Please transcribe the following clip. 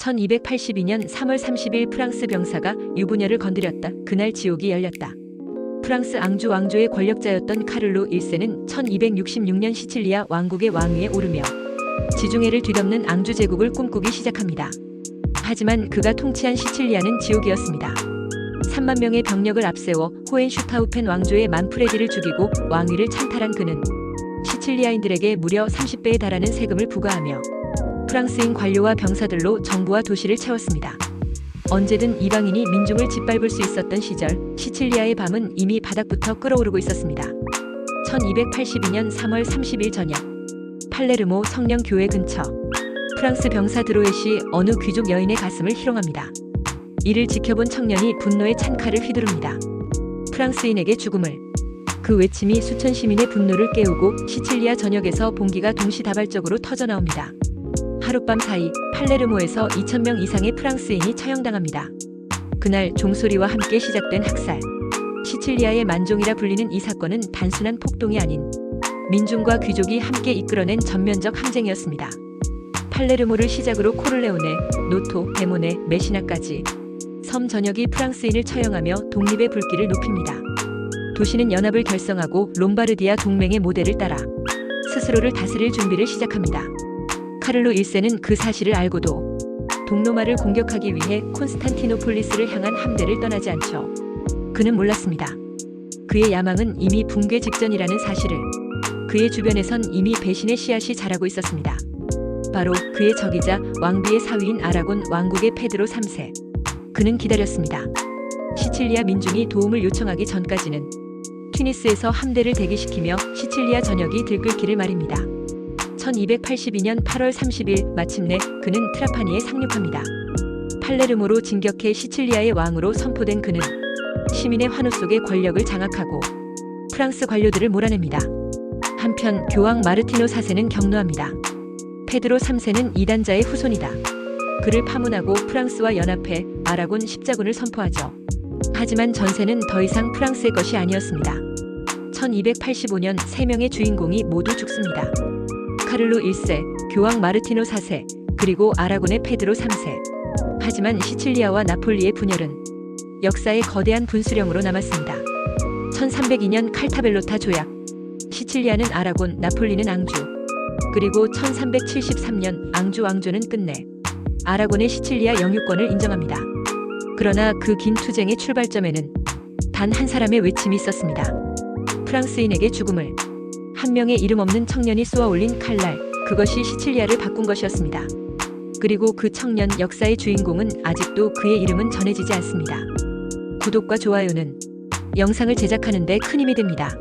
1282년 3월 30일 프랑스 병사가 유부녀를 건드렸다. 그날 지옥이 열렸다. 프랑스 앙주 왕조의 권력자였던 카를로 1세는 1266년 시칠리아 왕국의 왕위에 오르며 지중해를 뒤덮는 앙주 제국을 꿈꾸기 시작합니다. 하지만 그가 통치한 시칠리아는 지옥이었습니다. 3만 명의 병력을 앞세워 호엔슈타우펜 왕조의 만프레디를 죽이고 왕위를 찬탈한 그는 시칠리아인들에게 무려 30배에 달하는 세금을 부과하며 프랑스인 관료와 병사들로 정부와 도시를 채웠습니다. 언제든 이방인이 민중을 짓밟을 수 있었던 시절 시칠리아의 밤은 이미 바닥부터 끓어오르고 있었습니다. 1282년 3월 30일 저녁 팔레르모 성령 교회 근처 프랑스 병사 드로엣이 어느 귀족 여인의 가슴을 희롱합니다. 이를 지켜본 청년이 분노의 찬 칼을 휘두릅니다. 프랑스인에게 죽음을 그 외침이 수천 시민의 분노를 깨우고 시칠리아 전역에서 봉기가 동시다발적으로 터져 나옵니다. 하룻밤 사이 팔레르모에서 2,000명 이상의 프랑스인이 처형당합니다. 그날 종소리와 함께 시작된 학살. 시칠리아의 만종이라 불리는 이 사건은 단순한 폭동이 아닌 민중과 귀족이 함께 이끌어낸 전면적 항쟁이었습니다. 팔레르모를 시작으로 코를레오네, 노토, 데모네, 메시나까지 섬 전역이 프랑스인을 처형하며 독립의 불길을 높입니다. 도시는 연합을 결성하고 롬바르디아 동맹의 모델을 따라 스스로를 다스릴 준비를 시작합니다. 카를로 1세는 그 사실을 알고도 동로마를 공격하기 위해 콘스탄티노폴리스를 향한 함대를 떠나지 않죠. 그는 몰랐습니다. 그의 야망은 이미 붕괴 직전이라는 사실을 그의 주변에선 이미 배신의 씨앗이 자라고 있었습니다. 바로 그의 적이자 왕비의 사위인 아라곤 왕국의 페드로 3세. 그는 기다렸습니다. 시칠리아 민중이 도움을 요청하기 전까지는 튀니스에서 함대를 대기시키며 시칠리아 전역이 들끓기를 말입니다. 1282년 8월 30일 마침내 그는 트라파니에 상륙합니다. 팔레르모로 진격해 시칠리아의 왕으로 선포된 그는 시민의 환호 속에 권력을 장악하고 프랑스 관료들을 몰아냅니다. 한편 교황 마르티노 4세는 격노합니다. 페드로 3세는 이단자의 후손이다. 그를 파문하고 프랑스와 연합해 아라곤 십자군을 선포하죠. 하지만 전세는 더 이상 프랑스의 것이 아니었습니다. 1285년 3명의 주인공이 모두 죽습니다. 카를로 1세, 교황 마르티노 4세, 그리고 아라곤의 페드로 3세. 하지만 시칠리아와 나폴리의 분열은 역사의 거대한 분수령으로 남았습니다. 1302년 칼타벨로타 조약. 시칠리아는 아라곤, 나폴리는 앙주. 그리고 1373년 앙주 왕조는 끝내 아라곤의 시칠리아 영유권을 인정합니다. 그러나 그 긴 투쟁의 출발점에는 단 한 사람의 외침이 있었습니다. 프랑스인에게 죽음을 한 명의 이름 없는 청년이 쏘아 올린 칼날, 그것이 시칠리아를 바꾼 것이었습니다. 그리고 그 청년 역사의 주인공은 아직도 그의 이름은 전해지지 않습니다. 구독과 좋아요는 영상을 제작하는데 큰 힘이 됩니다.